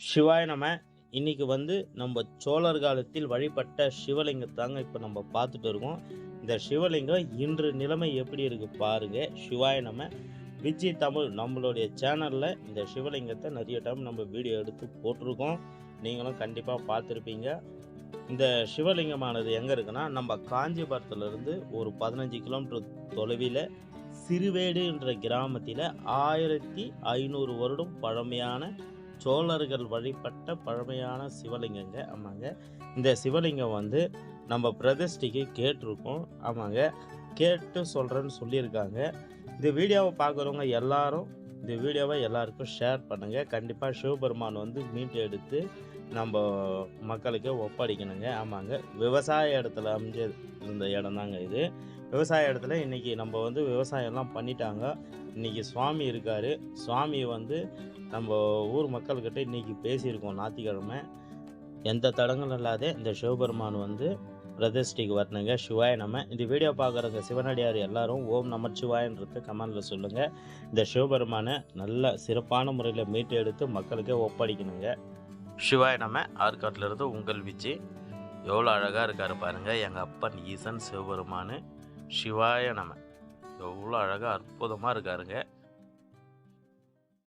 சிவாய நம்ம இன்னைக்கு வந்து நம்ம சோழர் காலத்தில் வழிபட்ட சிவலிங்கத்தாங்க இப்போ நம்ம பார்த்துட்டு இருக்கோம். இந்த சிவலிங்கம் இன்று நிலைமை எப்படி இருக்கு பாருங்க. சிவாய நம்ம விஜய் தமிழ் நம்மளுடைய சேனலில் இந்த சிவலிங்கத்தை நிறைய டைம் நம்ம வீடியோ எடுத்து போட்டிருக்கோம். நீங்களும் கண்டிப்பாக பார்த்துருப்பீங்க. இந்த சிவலிங்கமானது எங்கே இருக்குன்னா நம்ம காஞ்சிபுரத்துலேருந்து ஒரு பதினஞ்சு கிலோமீட்டர் தொலைவில் சிறுவேடு என்ற கிராமத்தில் ஆயிரத்தி ஐநூறு வருடம் பழமையான சோழர்கள் வழிபட்ட பழமையான சிவலிங்கங்க. ஆமாங்க. இந்த சிவலிங்கம் வந்து நம்ம பிரதிஷ்டிக்கு கேட்டிருக்கோம். ஆமாங்க. கேட்டு சொல்கிறேன்னு சொல்லியிருக்காங்க. இந்த வீடியோவை பார்க்குறவங்க எல்லாரும் இந்த வீடியோவை எல்லாருக்கும் ஷேர் பண்ணுங்கள் கண்டிப்பாக சிவபெருமான் வந்து மீட்டு எடுத்து நம்ம மக்களுக்கு ஒப்படைக்கணுங்க. ஆமாங்க. விவசாய இடத்துல அமைஞ்ச இருந்த இடம் தாங்க இது. விவசாய இடத்துல இன்றைக்கி நம்ம வந்து விவசாயம்லாம் பண்ணிட்டாங்க. இன்றைக்கி சுவாமி இருக்கார். சுவாமி வந்து நம்ம ஊர் மக்கள்கிட்ட இன்றைக்கி பேசியிருக்கோம் ஞாத்திக்கிழமை எந்த தடங்களும் இல்லாத இந்த சிவபெருமான் வந்து பிரதிஷ்டிக்கு வரணுங்க. சிவாய நம்ம இந்த வீடியோ பார்க்குறவங்க சிவனடியார் எல்லாரும் ஓம் நமச்சிவாயன்றது கமெண்டில் சொல்லுங்கள் இந்த சிவபெருமானை நல்ல சிறப்பான முறையில் மீட்டு எடுத்து மக்களுக்கு ஒப்படைக்கணுங்க. சிவாய நம்ம ஆற்காட்டில் இருந்து உங்கள் விஜய் எவ்வளோ அழகாக இருக்காரு பாருங்கள் எங்கள் அப்பன் ஈசன் சிவபெருமானு. சிவாய நம. எவ்வளோ அழகாக அற்புதமாக இருக்காருங்க.